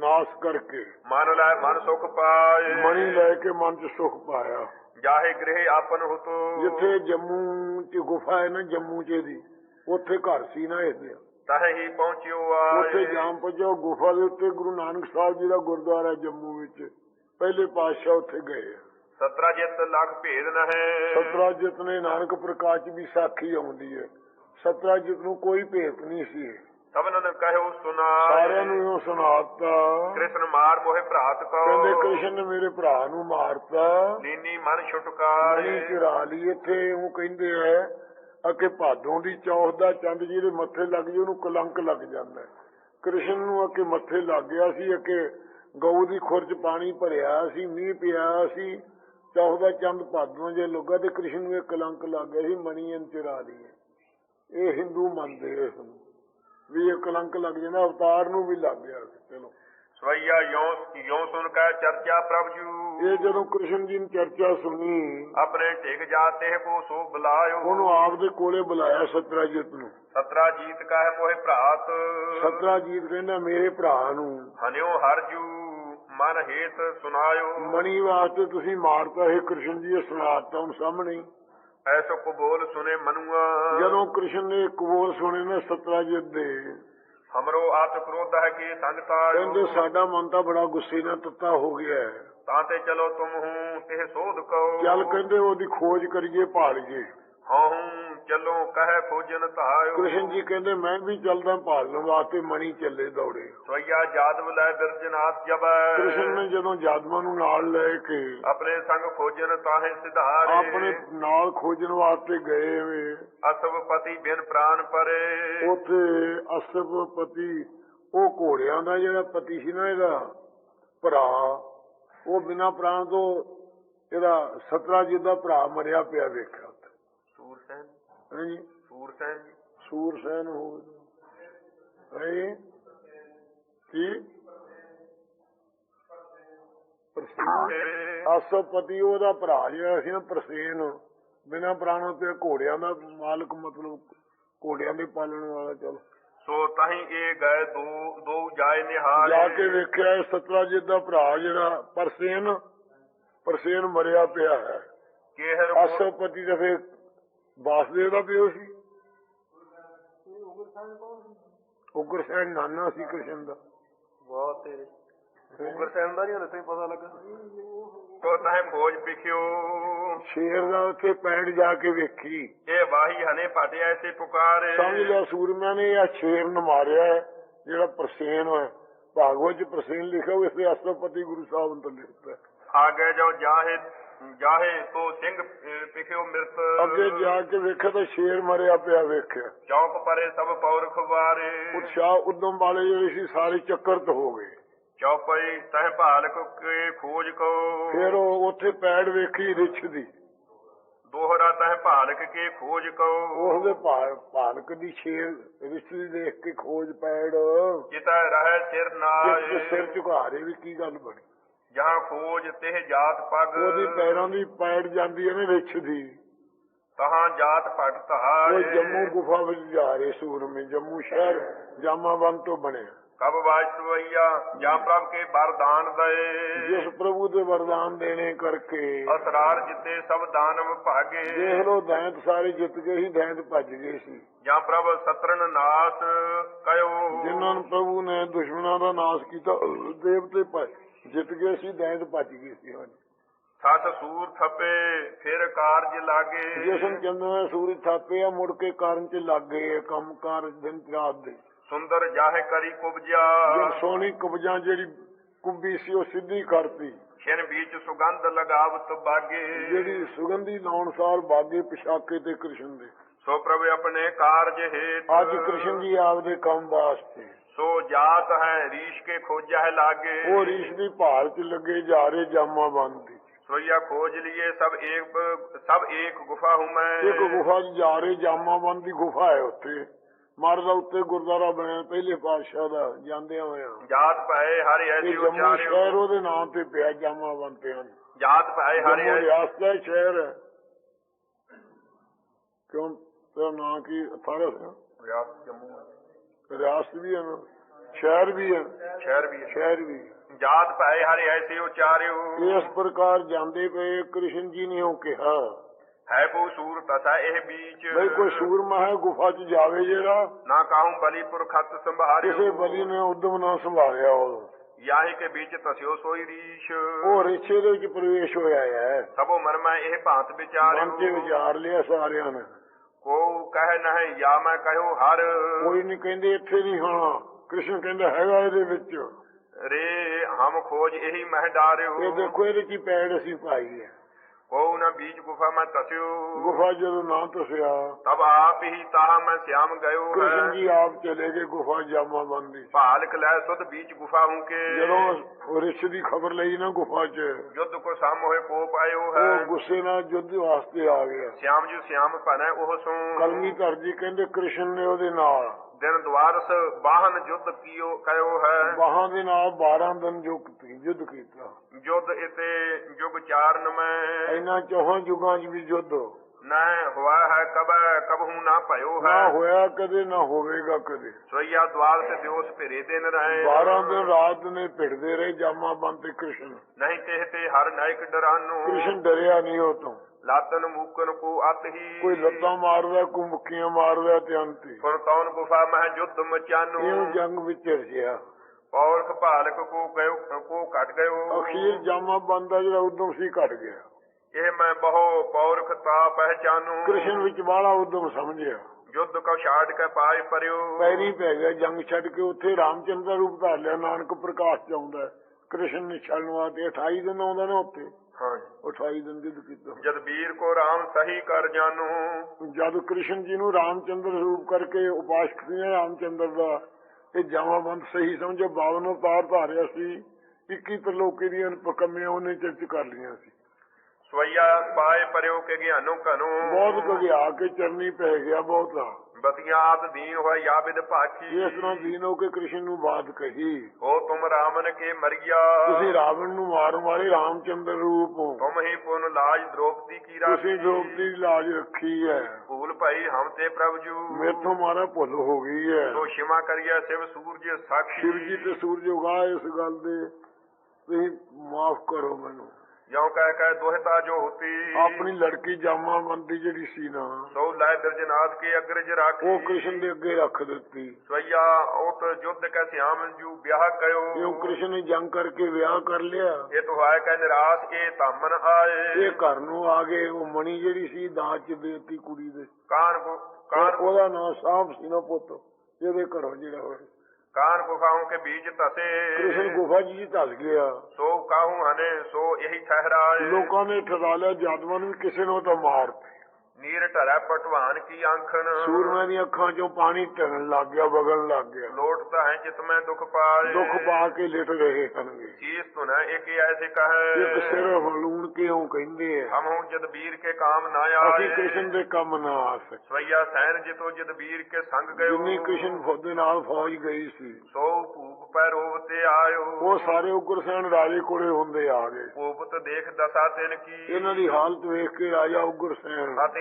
Speaker 2: ਨਾਸ ਕਰਕੇ
Speaker 1: ਮਨ ਲੈ ਮਨ ਸੁਖ ਪਾਏ।
Speaker 2: ਮਣੀ ਲੈ ਕੇ ਮਨ ਚ ਸੁਖ ਪਾਇਆ।
Speaker 1: ਜਾਹੇ ਗ੍ਰਹਿ ਆਪਨ ਹੁਤੋ।
Speaker 2: ਜਿੱਥੇ ਜੰਮੂ ਚ ਗੁਫਾ ਹੈ ਨਾ ਜੰਮੂ ਚ ਦੀ ਉੱਥੇ ਘਰ ਸੀ ਨਾ ਇਹਦੇ
Speaker 1: ਤਹੇ ਹੀ ਪਹੁੰਚਿਓ
Speaker 2: ਉੱਥੇ
Speaker 1: ਆਏ
Speaker 2: ਜਾਮ ਪਜੋ ਗੁਫਾ ਦੇ ਉੱਤੇ ਗੁਰੂ ਨਾਨਕ ਸਾਹਿਬ ਜੀ ਦਾ ਗੁਰਦੁਆਰਾ ਹੈ ਜੰਮੂ ਵਿੱਚ। ਪਹਿਲੇ ਪਾਤਸ਼ਾਹ ਉੱਥੇ ਗਏ ਆ।
Speaker 1: ਸਤਰਾ ਜਿਤ ਲੱਖ ਭੇਦ ਨਹਿ।
Speaker 2: ਸਤਰਾਜਿਤ ਨੇ ਨਾਨਕ ਪ੍ਰਕਾਸ਼ ਵੀ ਸਾਖੀ ਆਉਂਦੀ ਹੈ। ਸਤਰਾਜਿਤ ਨੂੰ ਕੋਈ ਭੇਤ ਨਹੀਂ ਸੀ।
Speaker 1: ਸਭਨ ਨੇ ਕਹਿਓ ਸੁਨਾ
Speaker 2: ਸਾਰਿਆਂ ਨੂੰ ਇਹੋ ਸੁਣਾਤਾ।
Speaker 1: ਕ੍ਰਿਸ਼ਨ ਮਾਰ ਮੋਹਿ ਭਰਾਤ ਕੋ।
Speaker 2: ਕਹਿੰਦੇ ਕ੍ਰਿਸ਼ਨ ਨੇ ਮੇਰੇ ਭਰਾ ਨੂੰ ਮਾਰਤਾ।
Speaker 1: ਲੀਨੀ ਮਨ ਛੁਟਕਾਏ
Speaker 2: ਮਣੀ ਚੁਰਾ ਲਈ ਇੱਥੇ ਉਹ ਕਹਿੰਦੇ ਆ ਅਕੇ ਭਾਦੋਂ ਦੀ ਚੌਥ ਦਾ ਚੰਦ ਜਿਹਦੇ ਮੱਥੇ ਲੱਗ ਜੇ ਉਹਨੂੰ ਕਲੰਕ ਲੱਗ ਜਾਂਦਾ। ਕ੍ਰਿਸ਼ਨ ਨੂੰ ਅਕੇ ਮੱਥੇ ਲੱਗ ਗਿਆ ਸੀ ਅਕੇ ਗਊ ਦੀ ਖੁਰਚ ਪਾਣੀ ਭਰਿਆ ਸੀ ਮੀਂਹ ਪਿਆ ਸੀ। ਚੌਥ ਦਾ ਚੰਦ ਭਾਦੋਂ ਜੇ ਲੱਗਾ ਤੇ ਕ੍ਰਿਸ਼ਨ ਨੂੰ ਇਹ ਕਲੰਕ ਲੱਗ ਗਿਆ ਸੀ ਮਣੀ ਚੁਰਾ ਲਈ। ਇਹ ਹਿੰਦੂ ਮੰਨਦੇ ਇਸ ਨੂੰ। ਵੀ ਇਹ ਕਲੰਕ ਲੱਗ ਜਾਂਦਾ ਅਵਤਾਰ ਨੂੰ ਵੀ ਲੱਗ ਗਿਆ ਚਲੋ।
Speaker 1: ਸਵਈਆ ਯੋਂ ਯੋਂ ਸੁਨ ਕੈ ਚਰਚਾ ਪ੍ਰਭ ਜੂ।
Speaker 2: ਇਹ ਜਦੋਂ ਕ੍ਰਿਸ਼ਨ ਜੀ ਨੇ ਚਰਚਾ ਸੁਣੀ
Speaker 1: ਆਪਣੇ ਢਿਗ ਜਾਤੇ ਕੋ ਸੋ ਬੁਲਾਇਓ।
Speaker 2: ਉਹਨੂੰ ਆਪ ਦੇ ਕੋਲੇ ਬੁਲਾਇਆ ਸਤਰਾਜਿਤ ਨੂੰ।
Speaker 1: ਸਤਰਾ ਜੀਤ ਕਹੇ ਮੋਹਿ ਭਰਾਤ?
Speaker 2: ਸਤਰਾਜੀਤ ਕਹਿੰਦਾ ਮੇਰੇ ਭਰਾ ਨੂੰ
Speaker 1: ਹਨਿਓ ਹਰ ਜੂ ਮਨ ਹੇਤ ਸੁਨਾਇਓ
Speaker 2: ਮਣੀ ਵਾਸਤੇ ਤੁਸੀਂ ਮਾਰਤਾ ਹੈ ਕ੍ਰਿਸ਼ਨ ਜੀ ਇਹ ਸੁਣਾਤਾ ਹੁਣ ਸਾਹਮਣੇ ਹੀ।
Speaker 1: ਐਸੋ ਕੋ ਬੋਲ ਸੁਨੇ ਮਨੁਆ।
Speaker 2: ਜਦੋਂ ਕ੍ਰਿਸ਼ਨ ਨੇ ਇੱਕ ਬੋਲ ਸੁਣੇ ਨਾ ਸਤਰਾਜੀਤ ਦੇ।
Speaker 1: ਹਮਰੋ ਆਤ ਕ੍ਰੋਧ ਹੈ ਕੀ ਸੰਗਤਾ
Speaker 2: ਕਹਿੰਦੇ ਸਾਡਾ ਮਨ ਤਾਂ ਬੜਾ ਗੁੱਸੇ ਨਾਲ ਤੱਤਾ ਹੋ ਗਿਆ
Speaker 1: ਤਾਂ ਤੇ ਚਲੋ ਤੁਮ ਹੂੰ ਤੇ ਸੋਧ ਕਉ
Speaker 2: ਚੱਲ ਕਹਿੰਦੇ ਉਹਦੀ ਖੋਜ ਕਰੀਏ ਭਾਲੀਏ
Speaker 1: ਹਾਂ ਹੂੰ ਚਲੋ ਕਹੇ ਖੋਜਨ ਧਾਇਓ।
Speaker 2: ਕ੍ਰਿਸ਼ਨ ਜੀ ਕਹਿੰਦੇ ਮੈਂ ਵੀ ਚੱਲਦਾ ਭਾਲਣ ਵਾਸਤੇ ਮਣੀ ਚੱਲੇ ਦੌੜੇ
Speaker 1: ਸਵਈਆ ਜਾਦਵ ਲੈ ਬਿਰਜਨਾਥ ਜਬੈ
Speaker 2: ਕ੍ਰਿਸ਼ਨ ਨੇ ਜਦੋਂ ਜਾਦਵਾਂ ਨੂੰ ਨਾਲ ਲੈ ਕੇ
Speaker 1: ਆਪਣੇ ਸੰਗ ਖੋਜਨ ਤਾਹੇ ਸਿਧਾਰੇ।
Speaker 2: ਆਪਣੇ ਨਾਲ ਖੋਜਣ ਵਾਸਤੇ ਗਏ ਵੇ।
Speaker 1: ਅਸਵ ਪਤੀ ਬਿਨ ਪ੍ਰਾਨ ਪਰੇ।
Speaker 2: ਉਥੇ ਅਸਫ ਪਤੀ ਉਹ ਘੋੜਿਆਂ ਦਾ ਜਿਹੜਾ ਪਤੀ ਸੀ ਨਾ ਇਹਦਾ ਭਰਾ ਉਹ ਬਿਨਾ ਪ੍ਰਾਣ ਤੋਂ ਇਹਦਾ ਸਤਰਾਜੀਤ ਦਾ ਭਰਾ ਮਰਿਆ ਪਿਆ ਵੇਖਿਆ। ਹਾਂਜੀ।
Speaker 1: ਸੂਰਸੈਨ ਜੀ।
Speaker 2: ਸੂਰਸੈਨ ਹੋ ਹੈ ਕੀ? ਪ੍ਰਸੇਨ। ਅਸਫ ਪਤੀ ਉਹਦਾ ਭਰਾ ਜਿਹੜਾ ਸੀ ਨਾ ਪ੍ਰਸੇਨ। ਬਿਨਾ ਪ੍ਰਾਣੋਂ ਤੇ ਘੋੜਿਆਂ ਦਾ ਮਾਲਕ ਮਤਲਬ ਘੋੜਿਆਂ ਦੇ ਪਾਲਣ ਵਾਲਾ ਚਲੋ।
Speaker 1: ਸੋ ਤਾਹੀ ਇਹ ਗਏ ਦੋ ਦੋ ਜਾਏ ਨਿਹਾਲ
Speaker 2: ਜਾ ਕੇ ਵੇਖਿਆ ਇਹ ਸਤਰਾਜੀਤ ਦਾ ਭਰਾ ਜਿਹੜਾ ਪਰਸੇਨ ਪਰਸੇਨ ਮਰਿਆ ਪਿਆ ਹੈ।
Speaker 1: ਕੇਹਰ
Speaker 2: ਅਸਪਤੀ ਦਾ ਫੇ ਵਾਸਦੇਵ ਦਾ ਪਿਓ ਸੀ। ਉਗਰਸੈਨ ਨਾਨਾ ਸੀ ਕ੍ਰਿਸ਼ਨ ਦਾ।
Speaker 1: ਬਹੁਤ ਤੇਰੇ। ਉਗਰਸੈਨ ਦਾ ਨਹੀਂ ਹਲੇ ਤੈਨੂੰ ਪਤਾ ਲੱਗਾ। ਤੋ ਤਾਹੇ ਖੋਜ ਪਿਖਿਓ।
Speaker 2: ਸ਼ੇਰ ਦਾ ਉੱਥੇ ਪੈਣ ਜਾ ਕੇ ਵੇਖੀ।
Speaker 1: ਇਹ ਵਾਹੀ ਹਨੇ ਪਾਟਿਆ ਐਸੇ ਪੁਕਾਰੇ।
Speaker 2: ਸਮਝ ਲਿਆ ਸੂਰਮਿਆਂ ਨੇ ਇਹ ਸ਼ੇਰ ਨੂੰ ਮਾਰਿਆ ਜਿਹੜਾ ਪ੍ਰਸੇਨ ਹੈ। ਭਾਗਵਤ ਚ ਪ੍ਰਸੇਨ ਲਿਖਿਆ ਹੋਇਆ ਇਸੇ ਅਸਪਤੀ ਗੁਰੂ ਸਾਹਿਬ ਨੇ ਤਾਂ ਲਿਖਤਾ।
Speaker 1: ਆਗੇ ਜਾਓ ਜਾਹੇ ਜਾਹੇ ਤੋ ਸਿੰਘ ਪਿਖਿਓ ਮਿਰਤ।
Speaker 2: ਅੱਗੇ ਜਾ ਕੇ ਵੇਖਿਆ ਤਾਂ ਸ਼ੇਰ ਮਰਿਆ ਪਿਆ ਵੇਖਿਆ।
Speaker 1: ਚੌਕ ਪਰੇ ਸਭ ਪੌਰਖ ਵਾਰੇ
Speaker 2: ਉਤਸ਼ਾਹ ਉਦਮ ਵਾਲੇ ਜਿਹੜੇ ਸੀ ਸਾਰੇ ਚੱਕਰਤ ਹੋ ਗਏ।
Speaker 1: ਚੌਪਈ ਤਹ ਭਾਲਕ ਕੇ ਖੋਜ ਕੋ।
Speaker 2: ਫਿਰ ਉਹ ਉੱਥੇ ਪੈੜ ਵੇਖੀ ਰਿਛ ਦੀ।
Speaker 1: ਦੋਹਰਾ ਤਹ ਭਾਲਕ ਕੇ ਖੋਜ ਕੋ।
Speaker 2: ਉਹਦੇ ਭਾਲਕ ਦੀ ਸ਼ੇਰ ਰਿਛ ਦੀ ਦੇਖ ਕੇ ਖੋਜ ਪੈੜ।
Speaker 1: ਜਿਤੈ ਰਹਿ ਸਿਰ ਨਾਏ।
Speaker 2: ਸਿਰ ਝੁਕਾ ਰਹੇ ਵੀ ਕੀ ਗੱਲ ਬਣੀ।
Speaker 1: ਜਹਾਂ ਖੋਜ ਤਿਹ ਜਾਤ ਪਗ।
Speaker 2: ਉਹਦੀ ਪੈਰਾਂ ਦੀ ਪੈੜ ਜਾਂਦੀ ਹੈ ਨਾ ਰਿਛ ਦੀ
Speaker 1: ਤਹਾਂ ਜਾਤ ਭਟ
Speaker 2: ਉਹ ਜੰਮੂ ਗੁਫਾ ਵਿੱਚ ਜਾ ਰਹੇ ਸੂਰਮੇ ਜੰਮੂ ਸ਼ਹਿਰ ਜਾਮਾਬੰਦ ਤੋਂ ਬਣਿਆ।
Speaker 1: ਕਬ ਵਾਜਸਵਈਆ ਜਾਂ ਪ੍ਰਭ ਕੇ ਵਰਦਾਨ ਦਏ।
Speaker 2: ਜਿਸ ਪ੍ਰਭੂ ਦੇ ਵਰਦਾਨ ਦੇਣੇ ਕਰਕੇ।
Speaker 1: ਅਸਰਾਰ ਜਿੱਤੇ ਸਭ ਦਾਨਵ ਭਾਗੇ।
Speaker 2: ਦੇਖ ਲੋ ਦੈਂਤ ਸਾਰੇ ਜਿੱਤ ਗਏ ਸੀ ਦੈਂਤ ਭੱਜ ਗਏ ਸੀ।
Speaker 1: ਜਾਂ ਪ੍ਰਭ ਸਤਰਨ ਨਾਸ ਕਯੋ
Speaker 2: ਜਿਨ੍ਹਾਂ ਨੂੰ ਪ੍ਰਭੂ ਨੇ ਦੁਸ਼ਮਣਾਂ ਦਾ ਨਾਸ਼ ਕੀਤਾ ਦੇਵਤੇ ਭੱਜ ਜਿੱਤ ਗਏ ਸੀ ਦੈਂਤ ਭੱਜ ਗਏ ਸੀ ਹਾਂਜੀ।
Speaker 1: ਸਸ ਸੂਰ ਥਪੇ ਫਿਰ ਕਾਰਜ ਲਾਗੇ।
Speaker 2: ਜਿਸਨ ਚੰਦਨਾ ਸੂਰਜ ਥਾਪੇ ਆ ਮੁੜ ਕੇ ਕਾਰਨ ਚ ਲੱਗ ਕੰਮ ਕਾਰ ਦਿਨ ਰਾਤ ਦੇ।
Speaker 1: ਸੁੰਦਰ ਜਾਹੇ ਕਰੀ ਕੁਬਜਾ।
Speaker 2: ਜੇ ਸੋਹਣੀ ਕੁਬਜਾਂ ਜਿਹੜੀ ਕੁੰਬੀ ਸੀ ਉਹ ਸਿੱਧੀ ਕਰਤੀ।
Speaker 1: ਛਿਨ ਵਿੱਚ ਸੁਗੰਧ ਲਗਾਵਤ ਬਾਗੇ।
Speaker 2: ਜਿਹੜੀ ਸੁਗੰਧੀ ਲਾਉਣ ਸਾਰ ਬਾਗੇ ਪਿਛਾਕੇ ਤੇ ਕ੍ਰਿਸ਼ਨ ਦੇ।
Speaker 1: ਸੋ ਪ੍ਰਭ ਆਪਣੇ ਕਾਰਜ ਹੇਤ
Speaker 2: ਅੱਜ ਕ੍ਰਿਸ਼ਨ ਜੀ ਆਪਦੇ ਕੰਮ ਵਾਸਤੇ।
Speaker 1: ਸੋ ਜਾਤ ਹੈ ਰੀਸ਼ ਕੇ ਖੋਜਾ ਹੈ ਲਾਗੇ।
Speaker 2: ਉਹ ਰੀਸ਼ ਦੀ ਭਾਲ ਚ ਲੱਗੇ ਜਾ ਰਹੇ ਜਾਮਾ ਬੰਦੀ
Speaker 1: ਸੋਈਆ ਖੋਜ ਲਿਏ ਸਭ ਏਕ ਸਭ ਏਕ ਗੁਫਾ ਹੂੰ ਮੈਂ।
Speaker 2: ਇੱਕ ਗੁਫਾ ਜਾ ਰਹੇ ਜਾਮਾ ਬੰਦ ਗੁਫਾ ਹੈ ਉੱਥੇ। ਮਰਦਾ ਉੱਤੇ ਗੁਰਦੁਆਰਾ ਬਣਿਆ ਪਹਿਲੇ ਪਾਤਸ਼ਾਹ ਦਾ ਜਾਂਦਿਆਂ ਹੋਇਆਂ।
Speaker 1: ਜਾਤ ਭਏ ਹਰਿ ਐਸੀ
Speaker 2: ਜੰਮੂ
Speaker 1: ਉਚਾਰਿਓ
Speaker 2: ਸ਼ਹਿਰ ਉਹਦੇ ਨਾਮ ਤੇ ਪਿਆ ਜਾਮਾ ਬੰਦ ਹਨ।
Speaker 1: ਜਾਤ ਭਏ ਹਰਿ ਐਸੀ
Speaker 2: ਰਿਆਸਤ ਦਾ ਸ਼ਹਿਰ ਹੈ। ਕਿਉਂ? ਤੇਰਾ ਨਾਂ ਕੀ ਅਥਾਰਸ
Speaker 1: ਰਿਆਸਤ ਜੰਮੂ
Speaker 2: ਰਿਆਸਤ ਵੀ ਹੈ ਨਾ, ਸ਼ਹਿਰ ਵੀ ਹੈ।
Speaker 1: ਸ਼ਹਿਰ ਵੀ ਹੈ।
Speaker 2: ਸ਼ਹਿਰ ਵੀ।
Speaker 1: ਜਾਤ ਭਏ ਹਰਿ ਐਸੀ ਉਚਾਰਿਓ
Speaker 2: ਇਸ ਪ੍ਰਕਾਰ ਜਾਂਦੇ ਪਏ ਕ੍ਰਿਸ਼ਨ ਜੀ ਨੇ ਉਹ ਕਿਹਾ।
Speaker 1: ਹੈ ਕੋ ਸੂਰ ਤਥਾ ਇਹ ਬੀਚ।
Speaker 2: ਬਈ ਕੋਈ ਸੂਰਮਾ ਹੈ ਗੁਫਾ 'ਚ ਜਾਵੇ ਜਿਹੜਾ
Speaker 1: ਨਾ ਕਾਹੂ ਬਲੀਪੁਰ ਖਤ ਸੰਭਾਰਿਓ।
Speaker 2: ਕਿਸੇ ਬਲੀ ਨੇ ਉਦਮ ਨਾ ਸੰਭਾਲਿਆ ਉਹ
Speaker 1: ਯਾਹੀ ਕੇ ਵਿੱਚ ਤਸਿਓ ਸੋਈ ਰੀਸ਼
Speaker 2: ਉਹ ਰਿਛੇ ਦੇ ਵਿੱਚ ਪ੍ਰਵੇਸ਼ ਹੋਇਆ ਹੈ।
Speaker 1: ਸਭੋ ਮਨ ਮੈਂ ਇਹ ਭਾਂਤ
Speaker 2: ਮਨ
Speaker 1: ਵਿਚਾਰਿਓ
Speaker 2: ਵਿਚਾਰ ਲਿਆ ਸਾਰਿਆਂ ਨੇ।
Speaker 1: ਕੋ ਕਹਿ ਨਹੀਂ ਜਾਂ ਮੈਂ ਕਹਿਓ ਹਰ।
Speaker 2: ਕੋਈ ਨਹੀਂ ਕਹਿੰਦੇ ਇੱਥੇ ਨਹੀਂ ਹਾਂ ਕ੍ਰਿਸ਼ਨ ਕਹਿੰਦਾ ਹੈਗਾ ਇਹਦੇ ਵਿੱਚ।
Speaker 1: ਰੇ ਹਮ ਖੋਜ ਇਹੀ ਮਹਿ ਡਾਰਿਓ।
Speaker 2: ਇਹ ਦੇਖੋ ਇਹਦੇ 'ਚ ਹੀ ਪੈੜ ਅਸੀਂ ਪਾਈ ਹੈ
Speaker 1: ਕੋ ਨਾ ਬੀਚ ਗੁਫਾ ਮੈਂ ਤਸਿਓ।
Speaker 2: ਗੁਫਾ ਜਦੋਂ ਨਾ ਤਸਿਆ।
Speaker 1: ਤਬ ਆਪ ਹੀ ਤਾਹ ਮੈਂ ਸਿਆਮ ਗਇਓ
Speaker 2: ਕ੍ਰਿਸ਼ਨ ਜੀ ਆਪ ਚਲੇ ਗਏ ਗੁਫਾ ਜਾਮਾ ਬੰਦੀ
Speaker 1: ਭਾਲਕ ਲੈ ਸੁਧ ਬੀਚ ਗੁਫਾ ਹੂੰ ਕੇ।
Speaker 2: ਜਦੋਂ ਰਿਛ ਦੀ ਖਬਰ ਲਈ ਨਾ ਗੁਫਾ 'ਚ
Speaker 1: ਯੁੱਧ ਕੋ ਸਾਮ ਹੋਏ ਕੋਪ ਆਇਓ ਹੈ।
Speaker 2: ਉਹ ਗੁੱਸੇ ਨਾਲ ਯੁੱਧ ਵਾਸਤੇ ਆ ਗਿਆ।
Speaker 1: ਸਿਆਮ ਜੂ ਸਿਆਮ ਭਨੈ ਉਹ ਸੋ।
Speaker 2: ਕਲਗੀ ਧਰ ਜੀ ਕਹਿੰਦੇ ਕ੍ਰਿਸ਼ਨ ਨੇ ਉਹਦੇ ਨਾਲ
Speaker 1: ਦਿਨ ਦਵਾਰਸ ਬਾਹਨ ਯੁੱਧ ਕੀਓ ਕਇਓ ਹੈ।
Speaker 2: ਬਾਹਾਂ ਦੇ ਨਾਲ 12 ਦਿਨ ਯੁੱਧ ਯੁੱਧ ਕੀਤਾ।
Speaker 1: ਯੁੱਧ ਇਤੇ ਯੁਗ ਚਾਰਨ ਮੈਂ
Speaker 2: ਇਹਨਾਂ ਚੌਹਾਂ ਯੁਗਾਂ 'ਚ ਵੀ ਯੁੱਧ
Speaker 1: ਨਾ ਹੋਆ ਹੈ ਕਬ ਕਬਹੂ ਨਾ ਭਇਓ
Speaker 2: ਨਾ
Speaker 1: ਹੈ
Speaker 2: ਹੋਇਆ ਕਦੇ ਨਾ ਹੋਵੇਗਾ ਕਦੇ।
Speaker 1: ਸੋਈਆ ਦਵਾਰ ਤੇ ਦਿਵਸ ਭੇਰੇ ਦਿਨ ਰਹੇ।
Speaker 2: 12 ਦਿਨ ਰਾਤ ਨੇ ਭਿੜਦੇ ਰਹੇ ਜਾਮਾ ਬੰਦ ਤੇ ਕ੍ਰਿਸ਼ਨ।
Speaker 1: ਨਹੀਂ ਤੇ ਤੇ ਹਰ ਨਾਇਕ ਡਰਾਨੋ।
Speaker 2: ਕ੍ਰਿਸ਼ਨ ਡਰਿਆ ਨਹੀਂ ਉਹ ਤੋਂ।
Speaker 1: ਲਾਤਨ ਮੂਕਨ ਕੋ ਅਤ ਹੀ।
Speaker 2: ਕੋਈ ਲੱਤਾਂ ਮਾਰਦਾ ਕੋਈ ਮੁੱਕੀਆਂ ਮਾਰਦਾ ਤੇ ਅੰਤੀ
Speaker 1: ਫੁਰ ਤੌਨ ਗੁਫਾ ਮਹਿ ਯੁੱਧ ਮਚਾਨੋ।
Speaker 2: ਇਹ ਜੰਗ ਵਿੱਚ ਰਸਿਆ
Speaker 1: ਪੌਰਖ ਭਾਲਕ ਕੋ ਗਇਓ ਕੋ ਘਟ ਗਇਓ।
Speaker 2: ਅਖੀਰ ਜਾਮਾ ਬੰਦ ਜਿਹੜਾ ਉਦਮ ਸੀ ਘਟ ਗਿਆ।
Speaker 1: ਇਹ ਮੈਂ ਬਹੁ ਪੌਰਖ ਤਾ ਪਹਿਚਾਨੂ।
Speaker 2: ਕ੍ਰਿਸ਼ਨ ਵਿੱਚ ਬਾਲਾ ਉਦਮ ਸਮਝਿਆ।
Speaker 1: ਯੁੱਧ ਕੋ ਛਾੜ ਕੇ ਪਾਏ ਪਰਿਓ।
Speaker 2: ਪੈਰੀ ਪੈ ਗਿਆ ਜੰਗ ਛੱਡ ਕੇ ਉੱਥੇ ਰਾਮਚੰਦਰ ਦਾ ਰੂਪ ਧਾਰ ਲਿਆ ਨਾਨਕ ਪ੍ਰਕਾਸ਼ ਚ ਆਉਂਦਾ ਹੈ। ਕ੍ਰਿਸ਼ਨ ਨੇ ਛਲਣ ਵਾਸਤੇ 28 ਦਿਨ ਆਉਂਦਾ ਨਾ ਉੱਥੇ।
Speaker 1: ਹਾਂਜੀ।
Speaker 2: ਉਹ 28 ਦਿਨ ਯੁੱਧ ਕੀਤਾ।
Speaker 1: ਜਦ ਵੀਰ ਕੋ ਰਾਮ ਸਹੀ ਕਰ ਜਾਨੂ
Speaker 2: ਜਦ ਕ੍ਰਿਸ਼ਨ ਜੀ ਨੂੰ ਰਾਮਚੰਦਰ ਰੂਪ ਕਰਕੇ ਉਪਾਸ਼ਕ ਸੀ ਰਾਮਚੰਦਰ ਦਾ ਇਹ ਜਾਮਾਬੰਦ ਸਹੀ ਸਮਝੋ 52 ਅਵਤਾਰ ਧਾਰਿਆ ਸੀ। 21 ਤਰਲੋਕੇ ਦੀਆਂ ਪਕੰਮੀਆਂ ਉਹਨੇ ਚਰਚ ਕਰ ਲੀਆਂ ਸੀ।
Speaker 1: ਸਵਈਆ ਪਾਏ ਪਰਿਓ ਕੇ ਗਿਆਨੋ ਕਨੂ
Speaker 2: ਬਹੁਤ ਘਿਆ ਕੇ ਚਰਨੀ ਪੈ ਗਿਆ ਬਹੁਤਾ।
Speaker 1: ਬਤੀਆਂ ਆਦ ਦੀਨ ਹੋਇਆ ਯਾ ਬਿਦ ਭਾਖੀ।
Speaker 2: ਇਸ ਤਰ੍ਹਾਂ ਦੀਨ ਹੋ ਕੇ ਕ੍ਰਿਸ਼ਨ ਨੂੰ ਬਾਤ ਕਹੀ।
Speaker 1: ਹੋ ਤੁਮ ਰਾਮਨ ਕੇ ਮਰਿਆ।
Speaker 2: ਤੁਸੀਂ ਰਾਵਣ ਨੂੰ ਮਾਰਨ ਵਾਲੇ ਰਾਮਚੰਦਰ ਰੂਪ ਹੋ।
Speaker 1: ਤੁਮ ਹੀ ਪੁਨ ਲਾਜ ਦ੍ਰੋਪਦੀ ਕੀ
Speaker 2: ਤੁਸੀਂ
Speaker 1: ਰਾਖੀ
Speaker 2: ਦ੍ਰੋਪਦੀ ਦੀ ਲਾਜ ਰੱਖੀ ਹੈ।
Speaker 1: ਭੂਲ ਭਾਈ ਹਮ ਤੇ ਪ੍ਰਭ ਜੂ।
Speaker 2: ਮੇਥੋਂ ਮਾਰਾ ਭੁੱਲ ਹੋ ਗਈ ਹੈ।
Speaker 1: ਸੋ ਸ਼ਿਮਾ ਕਰਿਆ ਸਿਵ ਸੂਰਜ ਸਾਖੀ।
Speaker 2: ਸ਼ਿਵ ਜੀ ਤੇ ਸੂਰਜ ਉਗਾ ਇਸ ਗੱਲ ਦੇ। ਤੁਸੀਂ ਮਾਫ ਕਰੋ ਮੈਨੂੰ।
Speaker 1: ਜਿਉ ਕਹਿ ਕਹਿ ਦੋਹਤਾ ਜੋ ਹੋਤੀ।
Speaker 2: ਆਪਣੀ ਲੜਕੀ ਜਾਮਾ ਬੰਦੀ ਜਿਹੜੀ ਸੀ ਨਾ
Speaker 1: ਸੋ ਲੈ ਦਰਜਨਾਥ ਕੇ ਅਗਰਜ ਰਾਖੀ।
Speaker 2: ਉਹ ਕ੍ਰਿਸ਼ਨ ਦੇ ਅੱਗੇ ਰੱਖ ਦਿੱਤੀ।
Speaker 1: ਸਵਈਆ ਉਤ ਜੁੱਧ ਕੈ ਸਿਆਮ ਜੂ ਵਿਆਹ ਕਯੋ
Speaker 2: ਕਿਉਂ ਕ੍ਰਿਸ਼ਨ ਨੇ ਜੰਗ ਕਰਕੇ ਵਿਆਹ ਕਰ ਲਿਆ।
Speaker 1: ਇਹ ਤੁਹਾਏ ਕੈ ਨਿਰਾਸ਼ ਇਹ ਧੰਮਨ ਆਏ।
Speaker 2: ਇਹ ਘਰ ਨੂੰ ਆ ਗਏ ਉਹ ਮਣੀ ਜਿਹੜੀ ਸੀ ਦਾਜ ਚ ਦੇਤੀ ਕੁੜੀ ਦੇ।
Speaker 1: ਕਾਨ ਕੋ ਕਾਨ ਕੋ
Speaker 2: ਉਹਦਾ ਨਾਂ ਸਾਂਭ ਸੀ ਨਾ ਪੁੱਤ ਜਿਹਦੇ ਘਰੋਂ ਜਿਹੜਾ ਹੋਇਆ।
Speaker 1: ਕਾਨ ਗੁਫਾਓं के बीच तसे
Speaker 2: ਕ੍ਰਿਸ਼ਨ ਗੁਫਾ ਜੀ ਧਸ ਗਿਆ
Speaker 1: सो काहू हने सो यही ठहराए
Speaker 2: ਲੋਕਾਂ ਨੇ ਠਗਾ ਲਿਆ ਜਾਦਵਾਂ ਨੂੰ ਵੀ ਕਿਸੇ ਨੂੰ ਤਾਂ ਮਾਰ
Speaker 1: ਨੀਰ ਢਰਾ ਪਟਵਾਨ ਕੀ ਆਂਖਣ?
Speaker 2: ਸੂਰਮੇ ਦੀਆਂ ਅੱਖਾਂ 'ਚੋਂ ਪਾਣੀ ਟਰਨ ਲੱਗ ਗਿਆ ਵਗਣ ਲੱਗ ਗਿਆ।
Speaker 1: ਲੋਟਦਾ ਹੈ ਜਿਤ ਮੈਂ ਦੁੱਖ ਪਾਏ।
Speaker 2: ਦੁੱਖ ਪਾ ਕੇ ਲਿਟ ਰਹੇ ਹਨਗੇ।
Speaker 1: ਇਸ ਧੁਨਾ ਇੱਕ ਐਸੇ ਕਹੇ।
Speaker 2: ਇੱਕ ਸਿਰ ਹਲੂਣ ਕਿਉਂ ਕਹਿੰਦੇ ਆ
Speaker 1: ਹਮੋਂ ਜਦਬੀਰ ਕੇ ਕਾਮ ਨਾ ਆਏ।
Speaker 2: ਅਸੀਂ ਕ੍ਰਿਸ਼ਨ ਦੇ ਕੰਮ ਨਾ ਆ ਸਕੇ।
Speaker 1: ਸਵਈਆ ਸੈਨ ਜਿਤੋ ਜਦਬੀਰ ਕੇ ਸੰਗ ਗਏ
Speaker 2: ਜਿੰਨੀ ਕ੍ਰਿਸ਼ਨ ਫੌਜ ਨਾਲ ਫੌਜ ਗਈ ਸੀ
Speaker 1: ਸੋ ਭੂਪ ਪੈਰੋਵ ਤੇ ਆਇਓ।
Speaker 2: ਉਹ ਸਾਰੇ ਉਗਰਸੈਨ ਰਾਜੇ ਕੋਲੇ ਹੁੰਦੇ ਆ ਗਏ।
Speaker 1: ਭੂਪ ਭੂਪਤ ਦੇਖ ਦਸਾ ਤੈਨ ਕੀ।
Speaker 2: ਇਹਨਾਂ ਦੀ ਹਾਲਤ ਵੇਖ ਕੇ ਰਾਜਾ ਉਗਰਸੈਨ
Speaker 1: ਅਤੇ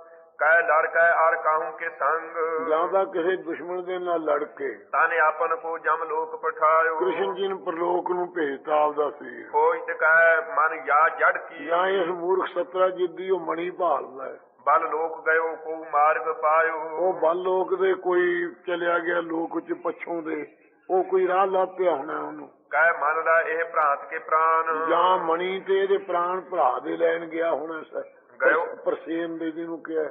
Speaker 1: ਕਹਿ ਲੜ ਕਹਿ ਆਰ ਕਾਹੂ ਕੇ ਸੰਗ।
Speaker 2: ਜਾਂ ਤਾਂ ਕਿਸੇ ਦੁਸ਼ਮਣ ਦੇ ਨਾਲ ਲੜ ਕੇ
Speaker 1: ਤਾਨੇ ਆਪਨ ਕੋ ਜਮ ਲੋਕ ਪਠਾਇਓ।
Speaker 2: ਕ੍ਰਿਸ਼ਨ ਜੀ ਨੂੰ ਪਰਲੋਕ ਨੂੰ ਭੇਜਤਾ ਆਪਦਾ ਸੀ
Speaker 1: ਕੋਈ ਤੇ ਕਹਿ ਮਨ ਯਾ ਜੜ ਕੀ।
Speaker 2: ਜਾਂ ਇਸ ਮੂਰਖ ਸਤਰਾ ਜਿੱਦੀ ਉਹ ਮਣੀ ਭਾਲਦਾ ਹੈ
Speaker 1: ਬਲ ਲੋਕ ਗਇਓ ਕੋ ਮਾਰਗ ਪਾਇਓ।
Speaker 2: ਉਹ ਬਲ ਲੋਕ ਦੇ ਕੋਈ ਚਲਿਆ ਗਿਆ ਲੋਕ ਚ ਪਛੋਂ ਦੇ ਉਹ ਕੋਈ ਰਾਹ ਲੱਭ ਪਿਆ ਹੋਣਾ ਉਹਨੂੰ।
Speaker 1: ਕਹਿ ਮਨ ਲੈ ਇਹ ਭ੍ਰਾਂਤ ਕੇ ਪ੍ਰਾਨ।
Speaker 2: ਜਾਂ ਮਣੀ ਤੇ ਇਹਦੇ ਪ੍ਰਾਣ ਭਰਾ ਦੇ ਲੈਣ ਗਿਆ ਹੋਣਾ
Speaker 1: ਗਇਓ।
Speaker 2: ਪਰਸੇਨ ਦੇ ਜਿਹਨੂੰ ਕਿਹਾ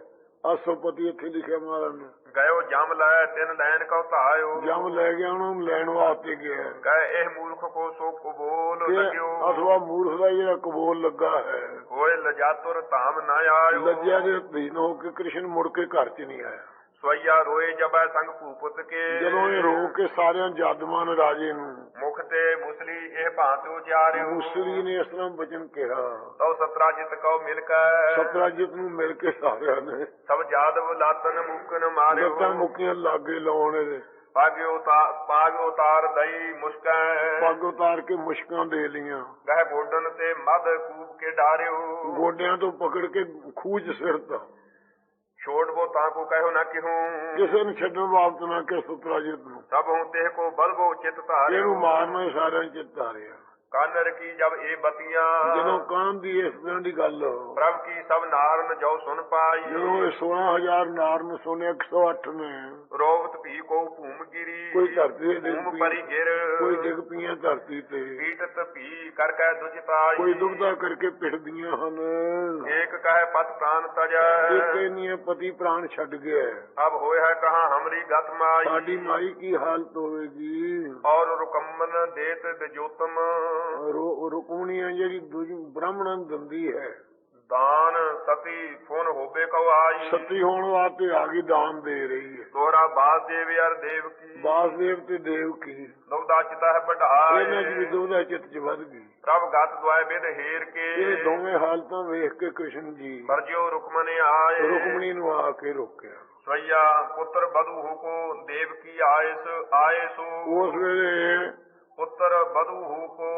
Speaker 2: ਅਸੋਪਤੀ ਇੱਥੇ ਲਿਖਿਆ ਮਹਾਰਾਜ ਨੇ।
Speaker 1: ਗਇਓ ਜਮ ਲੈ ਤਿਨ ਲੈਨ ਕਉ ਧਾਇਓ
Speaker 2: ਜਮ ਲੈ ਗਿਆ ਉਹਨੂੰ ਲੈਣ ਵਾਸਤੇ ਗਿਆ।
Speaker 1: ਕਹਿ ਇਹ ਮੂਰਖ ਕੋ ਸੋ ਕਬੋਲ ਲਗਿਓ।
Speaker 2: ਅਥਵਾ ਮੂਰਖ ਦਾ ਜਿਹੜਾ ਕਬੂਲ ਲੱਗਾ ਹੈ।
Speaker 1: ਹੋਏ ਲਜਾਤੁਰ ਧਾਮ ਨਾ ਆਇਓ।
Speaker 2: ਲੱਜਿਆ ਦੇ ਅਧੀਨ ਹੋ ਕੇ ਕ੍ਰਿਸ਼ਨ ਮੁੜ ਕੇ ਘਰ ਚ ਨਹੀਂ ਆਇਆ।
Speaker 1: ਸਵਈਆ ਰੋਏ ਜਬੈ ਸੰਗ ਭੂਪਤ ਕੇ।
Speaker 2: ਜਦੋਂ ਇਹ ਰੋ ਕੇ ਸਾਰਿਆਂ ਜਾਦਮਾਨ ਰਾਜੇ ਨੂੰ।
Speaker 1: ਮੁਖ ਤੇ ਮੁਸਲੀ ਇਹ ਭਾਂਤ ਉਚਾਰਿਓ।
Speaker 2: ਮੂਸਰੀ ਨੇ ਇਸ ਤਰ੍ਹਾਂ ਬਚਨ ਕਿਹਾ।
Speaker 1: ਤਉ ਸਤਰਾ ਜਿਤ ਕਉ ਮਿਲ ਕੈ
Speaker 2: ਸਤਰਾਜਿਤ ਨੂੰ ਮਿਲ ਕੇ ਸਾਰਿਆਂ ਨੇ।
Speaker 1: ਸਭ ਜਾਦਵ ਲਾਤਨ ਮੁਕਨ ਮਾਰਿਓ।
Speaker 2: ਮੁੱਕੀਆਂ ਲਾਗੇ ਲਾਉਣ ਇਹਦੇ।
Speaker 1: ਪਾਗਿਓ ਤਾ ਪਾਗਿਓ ਤਾਰ ਦਈ ਮੁਸਕੈ।
Speaker 2: ਪੱਗ ਉਤਾਰ ਕੇ ਮੁਸ਼ਕਾਂ ਦੇ ਲੀਆਂ
Speaker 1: ਗਹਿ ਗੋਡਨ ਤੇ ਮਦ ਕੂਬ ਕੇ ਡਾਰਿਓ।
Speaker 2: ਗੋਡਿਆਂ ਤੋਂ ਪਕੜ ਕੇ ਖੂਜ ਸਿਰਤਾ
Speaker 1: ਛੋੜ ਬੋ ਤਾਂ ਕੋ ਕਹਿਓ ਨਾ ਕਿਹੂੰ।
Speaker 2: ਕਿਸੇ ਨੂੰ ਛੱਡਣ ਬਾਬਤ ਨਾ ਕਿ ਸਤਰਾਜਿਤ ਨੂੰ
Speaker 1: ਸਭ ਹੂੰ ਤੇ ਕੋ ਬਲਬੋ ਚਿਤ ਧਾਰਿਓ
Speaker 2: ਇਹਨੂੰ ਮਾਰਨਾ ਸਾਰਿਆਂ ਚ ਧਾਰਿਆ।
Speaker 1: ਕਾਨਰ ਕੀ ਜਬ ਇਹ ਬਤੀਆਂ।
Speaker 2: ਜਦੋਂ ਕਾਂ ਦੀ ਇਸ ਤਰ੍ਹਾਂ ਦੀ ਗੱਲ
Speaker 1: ਪ੍ਰਭ ਕੀ ਸਭ ਨਾਰਨ ਜੋ ਸੁਨ ਪਾਈ।
Speaker 2: ਜਦੋਂ ਇਹ 16000 ਨਾਰ ਨੂੰ ਸੁਣੇ 108 ਨੇ।
Speaker 1: ਰੋਵਤ ਭੀ ਕੋ ਭੂਮ ਗਿਰੀ
Speaker 2: ਕੋਈ ਧਰਤੀ ਡਿੱਗ
Speaker 1: ਭੂਮ
Speaker 2: ਪਈ,
Speaker 1: ਪਰੀ ਗਿਰ।
Speaker 2: ਕੋਈ ਡਿੱਗ ਪਈਆਂ ਧਰਤੀ ਤੇ।
Speaker 1: ਪੀਟਤ ਭੀ ਕਰ ਕੈ ਦੁਜਤਾਈ
Speaker 2: ਕੋਈ ਦੁਬਦਾ ਕਰਕੇ ਪਿੱਟਦੀਆਂ ਹਨ।
Speaker 1: ਏਕ ਕਹੈ ਪਤ ਪ੍ਰਾਨ ਤਜੈ।
Speaker 2: ਇੱਕ ਇੰਨੀਆਂ ਪਤੀ ਪ੍ਰਾਣ ਛੱਡ ਗਿਆ
Speaker 1: ਅਬ ਹੋਏ ਹੈ ਕਹਾ ਹਮਰੀ ਗਤ ਮਾਈ।
Speaker 2: ਸਾਡੀ ਮਾਈ ਕੀ ਹਾਲਤ ਹੋਵੇਗੀ?
Speaker 1: ਔਰ ਰੁਕਮਨ ਦੇਤ ਦਜੋਤਮ
Speaker 2: ਰੋ- ਰੁਕਮਣੀਆਂ ਜਿਹੜੀ ਦੂਜੀ ਬ੍ਰਾਹਮਣਾਂ ਨੂੰ ਦਿੰਦੀ ਹੈ।
Speaker 1: ਦਾਨ ਸਤੀ ਫੁਨ ਹੋਬੇ ਕਉ ਆਈ।
Speaker 2: ਸੱਤੀ ਹੋਣ ਵਾਸਤੇ ਆ ਗਈ ਦਾਨ ਦੇ ਰਹੀ ਹੈ।
Speaker 1: ਤੋਰਾ ਬਾਸ ਦੇਵ ਅਰ ਦੇਵ ਕੀ।
Speaker 2: ਬਾਸਦੇਵ ਤੇ ਦੇਵ ਕੀ।
Speaker 1: ਨਵਦਾ ਚਿਤਾ ਹੈ
Speaker 2: ਇਹਨਾਂ ਚ ਵੀ
Speaker 1: ਬਢਾਏ
Speaker 2: ਦੋਦਾ ਚਿੱਤ ਚ ਵੱਧ ਗਈ।
Speaker 1: ਪ੍ਰਭ ਗਤ ਦਵਾਏ ਬਿਦ ਹੀਰ ਕੇ।
Speaker 2: ਇਹ ਦੋਵੇਂ ਹਾਲਤਾਂ ਵੇਖ ਕੇ ਕ੍ਰਿਸ਼ਨ ਜੀ
Speaker 1: ਵਰਜਿਓ ਰੁਕਮਨੇ ਆਏ।
Speaker 2: ਰੁਕਮਣੀ ਨੂੰ ਆ ਕੇ ਰੋਕਿਆ।
Speaker 1: ਸਵਈਆ ਪੁੱਤਰ ਬਧੂ ਹੋ ਕੋ ਦੇਵ ਕੀ ਆਇਸ ਆਏ ਸੋ
Speaker 2: ਉਸ ਵੇਲੇ
Speaker 1: ਪੁੱਤਰ ਬਧੂ ਹੋ ਕੋ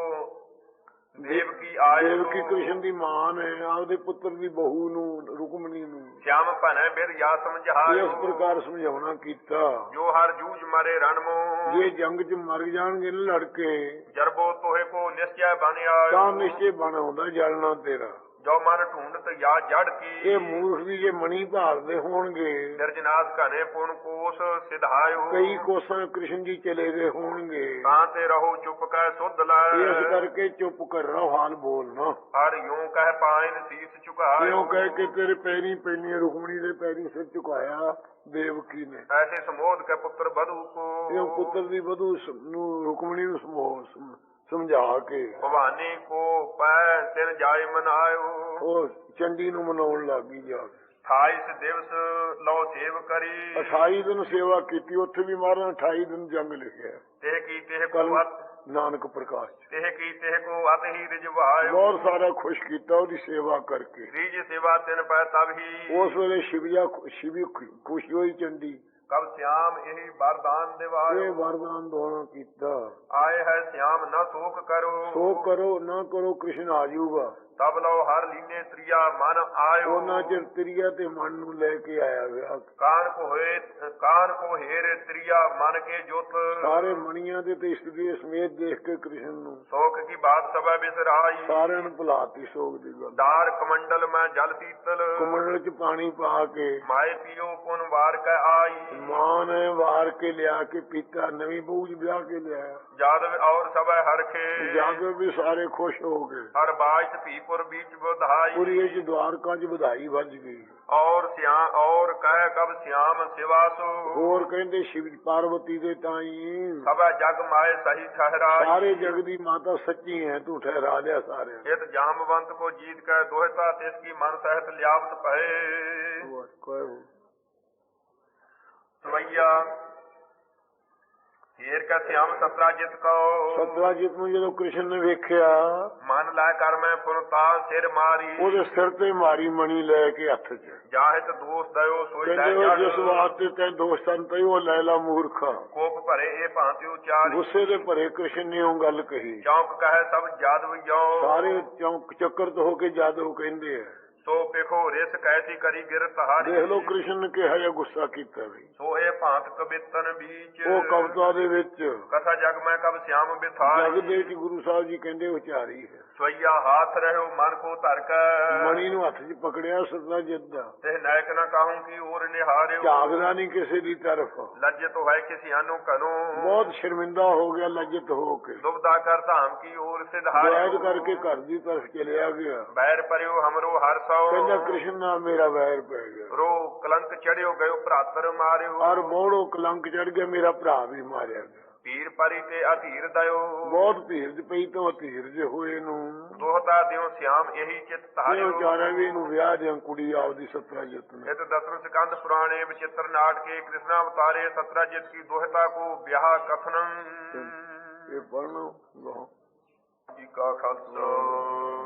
Speaker 1: ਦੇਵ ਕੀ ਆਏ
Speaker 2: ਦੇਵ ਕੀ ਕ੍ਰਿਸ਼ਨ ਦੀ ਮਾਂ ਨੇ ਆਪਦੇ ਪੁੱਤਰ ਦੀ ਬਹੂ ਨੂੰ ਰੁਕਮਣੀ ਨੂੰ।
Speaker 1: ਸ਼ਿਆਮ ਭਨੈ ਬਿਰ ਯਾ
Speaker 2: ਇਸ
Speaker 1: ਸਮਝਾਇਓ
Speaker 2: ਪ੍ਰਕਾਰ ਸਮਝਾਉਣਾ ਕੀਤਾ।
Speaker 1: ਜੋ ਹਰ ਜੂਝ ਮਰੇ ਰਣ ਮੋ
Speaker 2: ਜੇ ਜੰਗ 'ਚ ਮਰ ਜਾਣਗੇ ਨਾ ਲੜਕੇ
Speaker 1: ਜਰਬੋ ਤੋਹੇ ਕੋ ਨਿਸ਼ਚੈ ਬਨ ਆਇਓ।
Speaker 2: ਤਾਂ ਨਿਸ਼ਚੇ ਬਣ ਆਉਂਦਾ ਜਲਣਾ ਤੇਰਾ।
Speaker 1: ਜੋ ਮਨ ਢੂੰਡਤ ਯਾ ਜੜ ਕੀ?
Speaker 2: ਇਹ ਮੂਰਖ ਵੀ ਜੇ ਮਣੀ ਭਾਲਦੇ ਹੋਣਗੇ।
Speaker 1: ਨਿਰਜਨਾਸ ਘਨੇ ਪੁਨ ਕੋਸ ਸਿਧਾਇਓ
Speaker 2: ਕਈ ਕੋਸਾਂ ਕ੍ਰਿਸ਼ਨ ਜੀ ਚਲੇ ਗਏ ਹੋਣਗੇ।
Speaker 1: ਤਾਂ ਤੇ ਰਹੋ ਚੁੱਪ ਕੈ ਸੁਧ ਲੈ।
Speaker 2: ਇਸ ਕਰਕੇ ਚੁੱਪ ਕਰ ਰਹਾ ਹਾਲ ਬੋਲਣਾ
Speaker 1: ਹਰ ਯੂੰ ਕਹਿ ਪਾਇਨ ਸੀਸ ਝੁਕਾਇਓ।
Speaker 2: ਕਿਉਂ ਕਹਿ ਕੇ ਤੇਰੇ ਪੈਰੀ ਪੈਣੀ ਰੁਕਮਣੀ ਦੇ ਪੈਰੀ ਸਿਰ ਝੁਕਾਇਆ ਦੇਵਕੀ ਨੇ।
Speaker 1: ਐਸੇ ਸਮੋਧ ਕੇ ਪੁੱਤਰ ਬਧੂ ਕੋ।
Speaker 2: ਇਹ ਪੁੱਤਰ ਦੀ ਸ- ਨੂੰ ਰੁਕਮਣੀ ਨੂੰ ਸਮੋ- ਸਮ- ਸਮਝਾ ਕੇ।
Speaker 1: ਭਵਾਨੀ ਕੋ ਪੈ ਤਿਨ ਜਾਇ ਮਨਾਇਓ।
Speaker 2: ਉਹ ਚੰਡੀ ਨੂੰ ਮਨਾਉਣ ਲੱਗੀ ਜਾ ਕੇ।
Speaker 1: 28 ਦਿਵਸ ਲਓ ਸੇਵ ਕਰੀ।
Speaker 2: 28 ਦਿਨ ਸੇਵਾ ਕੀਤੀ ਉੱਥੇ ਵੀ ਮਾਰਨ 28 ਦਿਨ ਜੰਗ ਲਿਖਿਆ।
Speaker 1: ਤੇ ਕੀ ਤੇ ਕੋ ਅਤ
Speaker 2: ਨਾਨਕ ਪ੍ਰਕਾਸ਼। ਚ।
Speaker 1: ਤੇ ਕੀ ਤੇ ਕੋ ਅਤ ਹੀ ਰਿਜਵਾਇਓ।
Speaker 2: ਬਹੁਤ ਸਾਰਾ ਖੁਸ਼ ਕੀਤਾ ਉਹਦੀ ਸੇਵਾ ਕਰਕੇ।
Speaker 1: ਰੀਜ ਸੇਵਾ ਤਿਨ ਪੈ ਤਬ ਹੀ।
Speaker 2: ਉਸ ਵੇਲੇ ਸ਼ਿਵਿਆ ਸ਼ਿਵੀ ਖੁਸ਼ੀ ਹੋਈ ਚੰਡੀ।
Speaker 1: ਕਬ ਸਿਆਮ ਇਹੀ ਵਰਦਾਨ
Speaker 2: ਇਹ
Speaker 1: ਦਿਵਾਇਓ
Speaker 2: ਵਰਦਾਨ ਦੋਣਾ ਕੀਤਾ।
Speaker 1: ਆਏ ਹੈ ਸਿਆਮ ਨਾ ਸੋਕ ਕਰੋ।
Speaker 2: ਸੋ ਕਰੋ ਨਾ ਕਰੋ ਕ੍ਰਿਸ਼ਨ ਆ ਜਾਊਗਾ।
Speaker 1: ਤਬ ਲਓ ਹਰ ਲੀਨੇ ਤ੍ਰਿਆ ਮਨ ਆਇਓ।
Speaker 2: ਉਹਨਾਂ ਚਿਰ ਤ੍ਰਿਆ ਤੇ ਮਨ ਨੂੰ ਲੈ ਕੇ ਆਇਆ ਵਿਆਹ।
Speaker 1: ਕਾਨ ਕੋ ਹੋਏ ਕਾਨ ਕੋ ਹੇਰ ਤ੍ਰਿਆ ਮਨ ਕੇ ਜੋਤ।
Speaker 2: ਸਾਰੇ ਮਣੀਆਂ ਦੇ ਤੇ ਇਸਤਰੀ ਸਮੇਤ ਦੇਖ ਕੇ ਕ੍ਰਿਸ਼ਨ ਨੂੰ।
Speaker 1: ਸੋਖ ਕੀ ਬਾਤ ਸਭਾ ਬਿਸਰਾਈ।
Speaker 2: ਸਾਰਿਆਂ ਨੂੰ ਭੁਲਾਤੀ ਸੋਗ ਦੀ ਗੱਲ।
Speaker 1: ਦਾਰ ਕਮੰਡਲ ਮੈਂ ਜਲ ਸੀਤਲ
Speaker 2: ਕਮੰਡਲ ਚ ਪਾਣੀ ਪਾ ਕੇ
Speaker 1: ਮਾਏ ਪੀਓ ਪੁਨ ਵਾਰ ਕੈ ਆਈ।
Speaker 2: ਮਾਂ ਨੇ ਵਾਰ ਕੇ ਲਿਆ ਕੇ ਪੀਤਾ ਨਵੀਂ ਬਹੂ ਜੀ ਵਿਆਹ ਕੇ ਲਿਆ।
Speaker 1: ਜਾਦਵ ਔਰ ਸਭੈ ਹਰਖੇ
Speaker 2: ਜਗ ਵੀ ਸਾਰੇ ਖੁਸ਼ ਹੋ ਗਏ।
Speaker 1: ਹਰ ਬਾਜ ਭੀਪੁਰ ਵਿੱਚ ਬਧਾਈ
Speaker 2: ਪੁਰੀਏ ਚ ਦਵਾਰਕਾ ਚ ਵਧਾਈ ਵੱਜ ਗਈ।
Speaker 1: ਔਰ ਸਿਆ ਔਰ ਕਹਿ ਕਬ ਸਿਆਮ ਸਿਵਾਸੋ
Speaker 2: ਹੋਰ ਕਹਿੰਦੇ ਸ਼ਿਵ ਪਾਰਵਤੀ ਦੇ ਤਾਈ
Speaker 1: ਸਭੈ ਜਗ ਮਾਏ ਸਹੀ ਠਹਿਰਾਈ।
Speaker 2: ਸਾਰੇ ਜਗ ਦੀ ਮਾਤਾ ਸੱਚੀ ਹੈ ਤੂੰ ਠਹਿਰਾ ਲਿਆ ਸਾਰਿਆਂ ਨੂੰ।
Speaker 1: ਇਤ ਜਾਮਵੰਤ ਕੋ ਜੀਤ ਕੈ ਦੋਹਤਾ ਤਿਸ ਕੀ ਮਨ ਸਹਿਤ ਲਿਆਵਤ ਪਏ ਸਵਈਆ ਹੀਰ। ਕਾ ਸਿਆਮ ਸਤਰਾਜਿਤ ਕੋ।
Speaker 2: ਸਤਰਾਜਿਤ ਨੂੰ ਜਦੋਂ ਕ੍ਰਿਸ਼ਨ ਨੇ ਵੇਖਿਆ
Speaker 1: ਮਨ ਲੈ ਕਰ ਮੈਂ ਪੁਰਤਾ ਸਿਰ ਮਾਰੀ।
Speaker 2: ਉਹਦੇ ਸਿਰ ਤੇ ਮਾਰੀ ਮਣੀ ਲੈ ਕੇ ਹੱਥ 'ਚ।
Speaker 1: ਜਾਹਿਤ ਦੋਸ ਦਇਓ ਸੋਈ ਲੈ
Speaker 2: ਉਹ ਜਿਸ ਵਾਸਤੇ ਤੈ ਦੋਸਤਾਂ ਤੇ ਉਹ ਲੈਲਾ ਮੂਰਖਾ।
Speaker 1: ਕੋਪ ਭਰੇ ਇਹ ਭਾਂਤੀ ਉਚਾਰੀ
Speaker 2: ਗੁੱਸੇ ਦੇ ਭਰੇ ਕ੍ਰਿਸ਼ਨ ਨੇ ਉਹ ਗੱਲ ਕਹੀ।
Speaker 1: ਚੌਂਕ ਕਹੈ ਸਭ ਜਾਦਵ ਜੋ
Speaker 2: ਸਾਰੇ ਚੌਂਕ ਚੱਕਰ ਤੋਂ ਹੋ ਕੇ ਜਾਦੂ ਕਹਿੰਦੇ ਆ।
Speaker 1: ਸੋ ਪਿਖੋ ਰਿਸ ਕੈਸੀ ਕਰੀ ਗਿਰ ਤਹਾਰੀ
Speaker 2: ਦੇਖ ਲਓ ਕ੍ਰਿਸ਼ਨ ਨੇ ਕਿਹਾ ਜਿਹਾ ਗੁੱਸਾ ਕੀਤਾ ਵੀ।
Speaker 1: ਸੋ ਇਹ ਭਾਂਤ ਕਬਿਤਨ ਬੀਚ
Speaker 2: ਉਹ ਕਵਤਾ ਦੇ ਵਿੱਚ
Speaker 1: ਕਥਾ ਜਗ ਮੈਂ ਕਬ ਸਿਆਮ
Speaker 2: ਜਗ
Speaker 1: ਬਿਥਾਰੀ
Speaker 2: ਦੇ ਵਿੱਚ ਗੁਰੂ ਸਾਹਿਬ ਜੀ ਕਹਿੰਦੇ ਉਚਾਰੀ ਹੈ।
Speaker 1: ਸੋਈਆ ਹਾਥ ਰਹਿਓ ਮਨ ਕੋ ਧਰ ਕੇ।
Speaker 2: ਮਣੀ ਨੂੰ ਹੱਥ 'ਚ ਪਕੜਿਆ ਸਤਰਾਜਿਤ ਦਾ
Speaker 1: ਤੇ ਨਾਇਕ ਨਾ ਕਾਹੂੰ ਕੀ ਔਰ ਨਿਹਾਰਿਓ।
Speaker 2: ਝਾਗਦਾ ਨਹੀਂ ਕਿਸੇ ਦੀ ਤਰਫ।
Speaker 1: ਲੱਜ ਤੋ ਹੈ ਕਿਸੀ ਅਨੁ ਕਨੋ
Speaker 2: ਬਹੁਤ ਸ਼ਰਮਿੰਦਾ ਹੋ ਗਿਆ ਲੱਜਤ ਹੋ ਕੇ।
Speaker 1: ਦੁਬਦਾ ਕਰ ਧਾਮ ਕੀ
Speaker 2: ਦੁਆਇਦ
Speaker 1: ਸਿਧਾਰਿਓ
Speaker 2: ਕਰਕੇ ਘਰ ਦੀ ਤਰਫ ਚਲਿਆ ਗਿਆ।
Speaker 1: ਬੈਰ ਪਰਿਓ ਹਮਰੋ ਹਰ ਸੋ।
Speaker 2: ਕਹਿੰਦਾ ਕ੍ਰਿਸ਼ਨ ਨਾਲ ਮੇਰਾ ਵੈਰ ਪੈ ਗਿਆ।
Speaker 1: ਰੋ ਕਲੰਕ ਚੜਿਓ ਗਇਓ ਭਰਾਤਰ ਮਾਰਿਓ।
Speaker 2: ਔਰ ਮੋੜੋ ਕਲੰਕ ਚੜ ਗਿਆ ਮੇਰਾ ਭਰਾ ਵੀ ਮਾਰਿਆ ਗਿਆ।
Speaker 1: ਪੀਰ ਪਰੀ ਤੇ ਅਧੀਰ ਦਇਓ।
Speaker 2: ਬਹੁਤ ਧੀਰਜ ਪਈ ਤੋਂ ਧੀਰਜ ਹੋਏ ਨੂੰ।
Speaker 1: ਦੋਹਤਾ ਦਿਓ ਸਿਆਮ ਇਹੀ ਚਿਤ
Speaker 2: ਇਹ
Speaker 1: ਤਾਰਿਓ
Speaker 2: ਵਿਚਾਰਾ ਵੀ ਇਹਨੂੰ ਵਿਆਹ ਦਿਆਂ ਕੁੜੀ ਆਪਦੀ ਸਤਰਾਜਿਤ ਨੇ।
Speaker 1: ਇਹ ਤਾਂ ਦਸਰ ਸਕੰਦ ਪੁਰਾਣੇ ਵਿਚਿਤ੍ਰ ਨਾਟਕੇ ਕ੍ਰਿਸ਼ਨਾ ਅਵਤਾਰੇ ਸਤਰਾਜਿਤ ਕੀ ਦੋਹਤਾ ਕੋ ਵਿਆਹ ਕਥਨੰ।
Speaker 2: ਇਹ ਪੜ੍ਹਨਾ ਲਓ।
Speaker 1: ਜੀ ਕਾ ਖਾਲਸਾ।